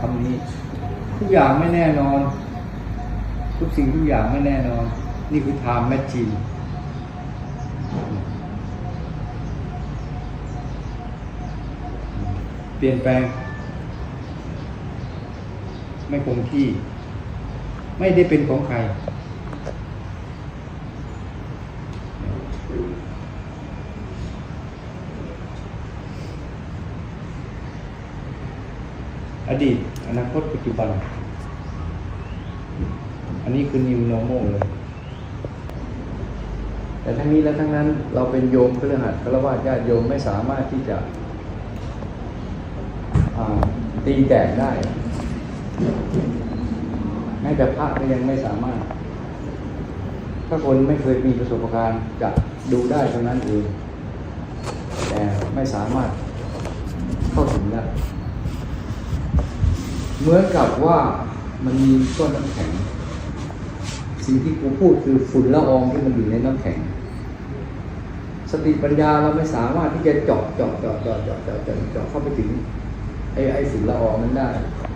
คำนี้ ทุกอย่างไม่แน่นอน ทุกสิ่งทุกอย่างไม่แน่นอน นี่คือไทม์แมชชีนเปลี่ยนแปลง ไม่คงที่ ไม่ได้เป็นของใคร ดีต อนาคตปัจจุบัน อันนี้คือ new normal เลย แต่ทั้งนี้และทั้งนั้นเราเป็นโยมเครือขัดฆราวาสญาติโยมไม่สามารถที่จะตีแตกได้แม้แต่พระก็ยังไม่สามารถ ถ้าคนไม่เคยมีประสบการณ์จะดูได้เท่านั้นเอง แต่ไม่สามารถเข้าถึงได้ เหมือนกับว่ามันมีก้อนน้ำแข็ง สิ่งที่กูพูดคือฝุ่นละอองที่มันอยู่ในน้ำแข็ง สติปัญญาเราไม่สามารถที่จะเจาะเจาะเจาะเจาะเจาะเจาะเจาะเข้าไปถึงไอ้ไอ้ฝุ่นละอองนั้นได้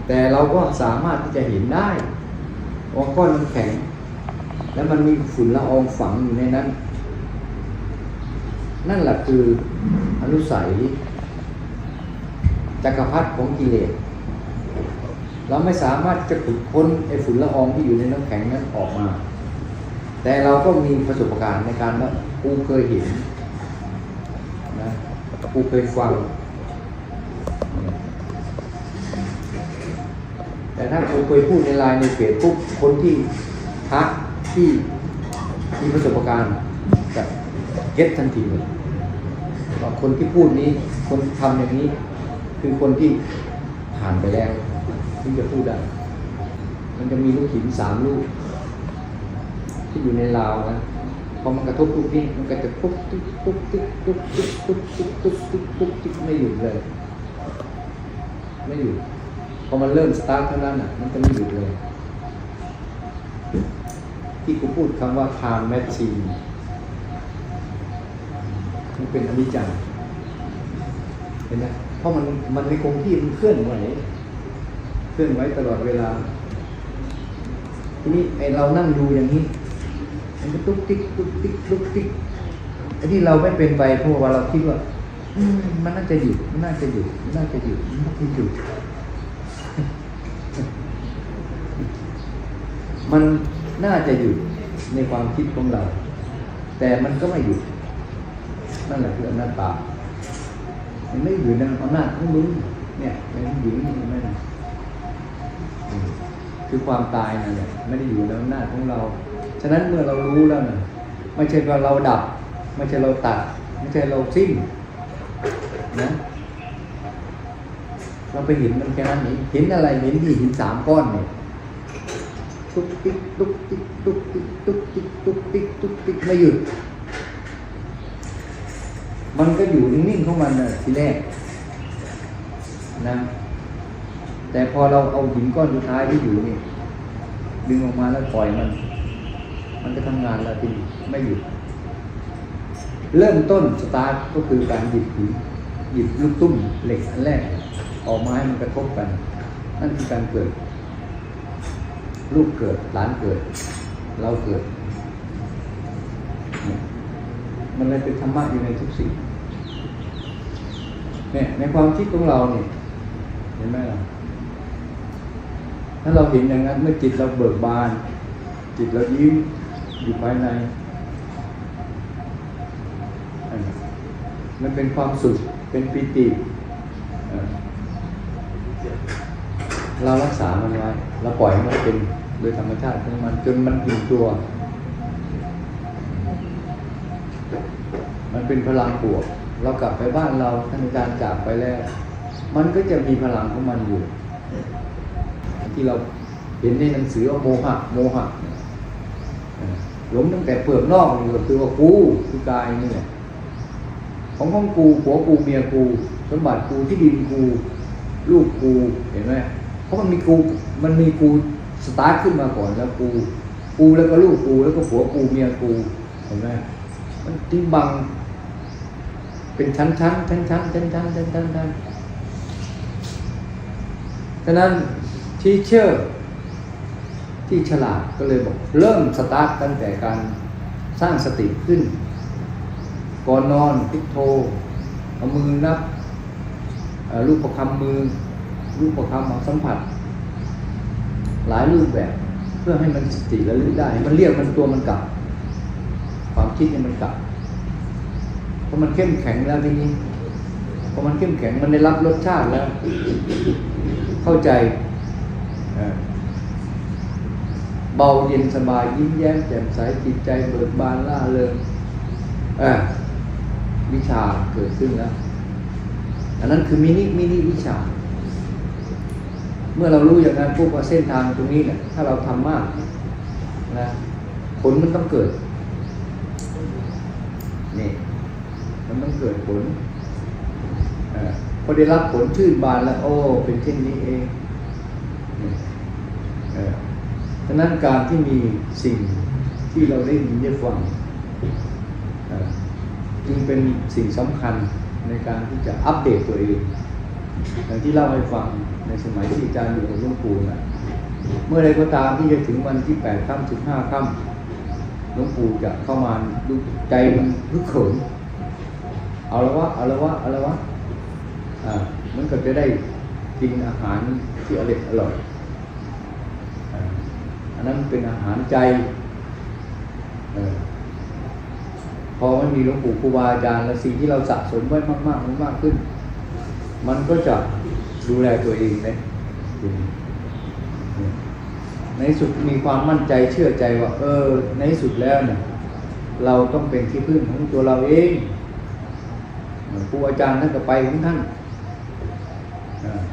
แต่เราก็สามารถที่จะเห็นได้ว่าก้อนน้ำแข็ง แล้วมันมีฝุ่นละอองฝังอยู่ในนั้น นั่นแหละคืออนุสัยจักรพรรดิของกิเลส เราไม่สามารถจะขุดค้นไอ้ฝุ่นละอองที่อยู่ในน้ำแข็งนั้นออกมา แต่เราก็มีประสบการณ์ในการว่ากูเคยเห็นนะกูเคยฟัง แต่ถ้ากูเคยพูดในไลน์ในเพจปุ๊บคนที่ทักที่มีประสบการณ์จะเก็ตทันทีเลยว่าคนที่พูดนี้คนทำอย่างนี้ คือคนที่ผ่านไปแล้ว ถึงจะพูดได้ มันจะมีลูกหินสามลูก ที่อยู่ในราวนะพอมันกระทบลูกนี้มันก็จะปุ๊บติ๊กปุ๊บติ๊กปุ๊บติ๊กปุ๊บติ๊กปุ๊บติ๊กปุ๊บติ๊กไม่หยุดเลย ไม่หยุดพอมันเริ่มสตาร์ทเท่านั้นอะ มันจะไม่หยุดเลย ที่กูพูดคำว่า time machine มันเป็นอนิจจังเห็นไหมเพราะมันมันไม่คงที่มันเคลื่อนไหว ลื่อนไหวตลอดเวลา ทีนี้ไอเรานั่งดูอย่างนี้ มันก็ตุ๊กติ๊กตุ๊กติ๊กตุ๊กติ๊กไอ้ที่เราไม่เป็นไปเพราะว่าเราคิดว่ามันน่าจะหยุดมันน่าจะหยุดมันน่าจะหยุดมันน่าจะหยุดมันน่าจะหยุดในความคิดของเรา แต่มันก็ไม่หยุดนั่นแหละคืออนัตตามันไม่อยู่ในอำนาจของมึงเนี่ยเป็นหญิงนี่ไม่ได้อืม คือความตายนั่นแหละไม่ได้อยู่ในอำนาจของเรา ฉะนั้นเมื่อเรารู้แล้วนะไม่ใช่ว่าเราดับ ไม่ใช่เราตัด ไม่ใช่เราสิ้นนะเราไปเห็นมันแค่นั้นเองเห็นอะไรเห็นที่หินสามก้อนเนี่ยตุ๊กติ๊กตุ๊กติ๊กตุ๊กติ๊กตุ๊กติ๊กตุ๊กติ๊กตุ๊กติ๊กไม่หยุด มันก็อยู่นิ่งๆของมันนะทีแรกนะ แต่พอเราเอาหินก้อนสุดท้ายที่อยู่นี่ดึงออกมาแล้วปล่อยมัน มันก็ทำงานแล้วทีไม่หยุด เริ่มต้นสตาร์ทก็คือการหยิบหินหยิบลูกตุ้มเหล็กอันแรก ออกมาให้มันกระทบกัน นั่นคือการเกิด ลูกเกิดหลานเกิด เราเกิด มันเลยเป็นธรรมะอยู่ในทุกสิ่งเนี่ยในความคิดของเราเนี่ยเห็นไหมล่ะ ถ้าเราเห็นอย่างนั้นเมื่อจิตเราเบิกบาน จิตเรายิ้มอยู่ภายในมันเป็นความสุขเป็นปิติเอ่อเรารักษามันไว้เราปล่อยให้มันเป็นโดยธรรมชาติของมันจนมันอิ่มตัว มันเป็นพลังบวก เรากลับไปบ้านเราท่านอาจารย์จากไปแล้ว มันก็จะมีพลังของมันอยู่ ที่เราเห็นในหนังสือว่าโมหะ โมหะหลงตั้งแต่เปลือกนอกนี่ก็คือว่ากูคือกายนี่แหละของของกูผัวกูเมียกูสมบัติกูที่ดินกู ลูกกูเห็นไหมเพราะมันมีกูมันมีกูสตาร์ทขึ้นมาก่อนแล้วกู กูแล้วก็ลูกกูแล้วก็ผัวกูเมียกูเห็นไหมมันที่บัง เป็นชั้นชั้นชั้นชั้นชั้นชั้นชั้นชั้นชั้นฉะนั้น ทีเชอร์ที่ฉลาดก็เลยบอก เริ่มสตาร์ทตั้งแต่การสร้างสติขึ้น ก่อนนอนพิกโทเอามือนับรูปประคำมือ รูปประคำเอาสัมผัส หลายรูปแบบเพื่อให้มันสติระลึกได้ มันเรียกมันตัวมันกลับ ความคิดเนี่ยมันกลับพอมันเข้มแข็งแล้วทีนี้พอมันเข้มแข็งมันได้รับรสชาติแล้ว เข้าใจ เบาเย็นสบายยิ้มแย้มแจ่มใสจิตใจเบิกบานล่าเริงอ่อวิชาเกิดขึ้นแล้ว อันนั้นคือมินิมินิวิชา เมื่อเรารู้อย่างนั้นปุ๊บว่าเส้นทางตรงนี้เนี่ยถ้าเราทำมากนะผลมันต้องเกิดนี่มันต้องเกิดผลอพอได้รับผลชื่นบานแล้ว โอ้ เป็นเช่นนี้เองนี่เออ ฉะนั้นการที่มีสิ่งที่เราได้ยินได้ฟังจึงเป็นสิ่งสำคัญในการที่จะอัปเดตตัวเองอย่างที่เล่าให้ฟังในสมัยที่อาจารย์อยู่กับหลวงปู่นะเมื่อใดก็ตามที่จะถึงวันที่แปดค่ำสิบห้าค่ำหลวงปู่จะเข้ามาดูใจมันฮึกเขิมเอาละวะเอาละวะเอาละวะอ่ามันก็จะได้กินอาหารที่อร่อยอร่อย นั้นเป็นอาหารใจออพอมันมีหลวงปู่ครูบาอาจารย์และสิ่งที่เราสะสมไว้มากๆมากมากขึ้น มันก็จะดูแลตัวเองนะในสุดมีความมั่นใจเชื่อใจว่า เออ ในสุดแล้วเนี่ยเราต้องเป็นที่พึ่งของตัวเราเองครูอาจารย์ท่านก็ไปของท่าน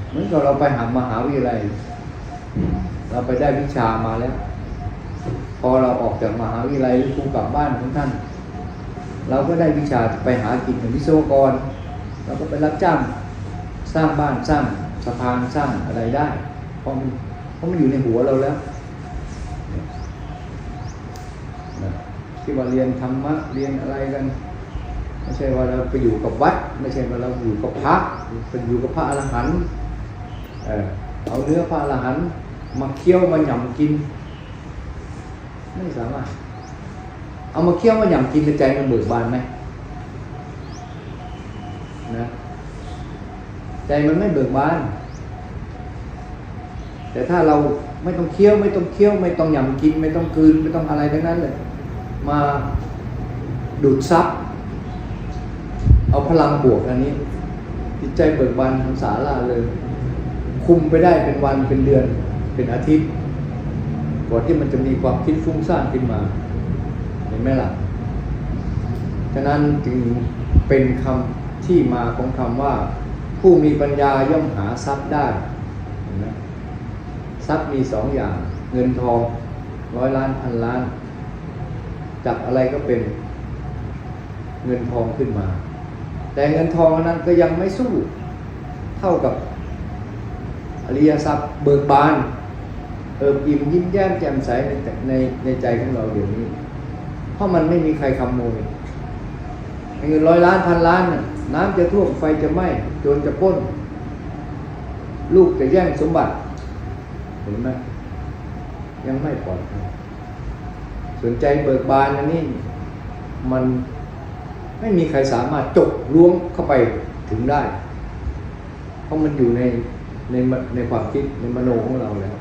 เหมือนกับเราไปหามหาวิทยาลัย เราไปได้วิชามาแล้ว พอเราออกจากมหาวิทยาลัยหรือครูกลับบ้านของท่าน เราก็ได้วิชาไปหากินเป็นวิศวกร เราก็ไปรับจ้างสร้างบ้านสร้างสะพานสร้างอะไรได้เพราะมันเพราะมันอยู่ในหัวเราแล้วที่ว่าเรียนธรรมะเรียนอะไรกัน ไม่ใช่ว่าเราไปอยู่กับวัด ไม่ใช่ว่าเราอยู่กับพระไปอยู่กับพระอรหันต์เอาเนื้อพระอรหันต์ มาเคี่ยวมาหย่ำกิน ไม่สามารถ เอามาเคี่ยวมาหย่ำกินในใจมันเบิกบานไหมนะใจมันไม่เบิกบาน แต่ถ้าเราไม่ต้องเคี้ยวไม่ต้องเคี้ยว ไม่ต้องหย่ำกิน ไม่ต้องกืนไม่ต้องอะไรทั้งนั้นเลย มาดูดซับเอาพลังบวกอันนี้จิตใจเบิกบานทังสาลาเลย คุมไปได้เป็นวันเป็นเดือน เป็นอาทิตย์ก่อนที่มันจะมีความคิดฟุ้งซ่านขึ้นมา เห็นไหมล่ะ ฉะนั้นจึงเป็นคำที่มาของคำว่า ผู้มีปัญญาย่อมหาทรัพย์ได้เห็นไหมทรัพย์มีสองอย่าง เงินทองร้อยล้านพันล้าน จับอะไรก็เป็นเงินทองขึ้นมา แต่เงินทองนั้นก็ยังไม่สู้เท่ากับอริยทรัพย์เบิกบาน เอิบอิ่มยิ้มแย้มแจ่มใสในในในใจของเราเดี๋ยวนี้ เพราะมันไม่มีใครขโมยเงินร้อยล้านพันล้าน น้ำจะท่วมไฟจะไหม้โจรจะป้น ลูกจะแย่งสมบัติ เห็นไหมยังไม่ปลอดภัยสนใจเบิกบานอันนี้ มันไม่มีใครสามารถจกล้วงเข้าไปถึงได้ เพราะมันอยู่ในในในความคิดในมโนของเราแล้ว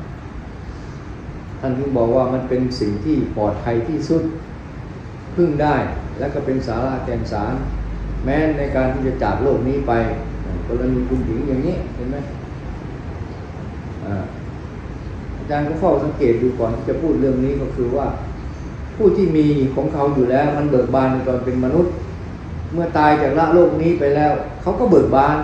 านถึงบอกว่ามันเป็นสิ่งที่ปลอดภัยที่สุดพึ่งได้และก็เป็นสาระแกนสาร แม้ในการที่จะจากโลกนี้ไปกรณีคุณหญิงอย่างนี้เห็นไหมอาจารย์ก็เฝ้าสังเกตดูก่อนที่จะพูดเรื่องนี้ก็คือว่า ผู้ที่มีของเขาอยู่แล้ว มันเบิกบานตอนเป็นมนุษย์ เมื่อตายจากละโลกนี้ไปแล้ว เขาก็เบิกบาน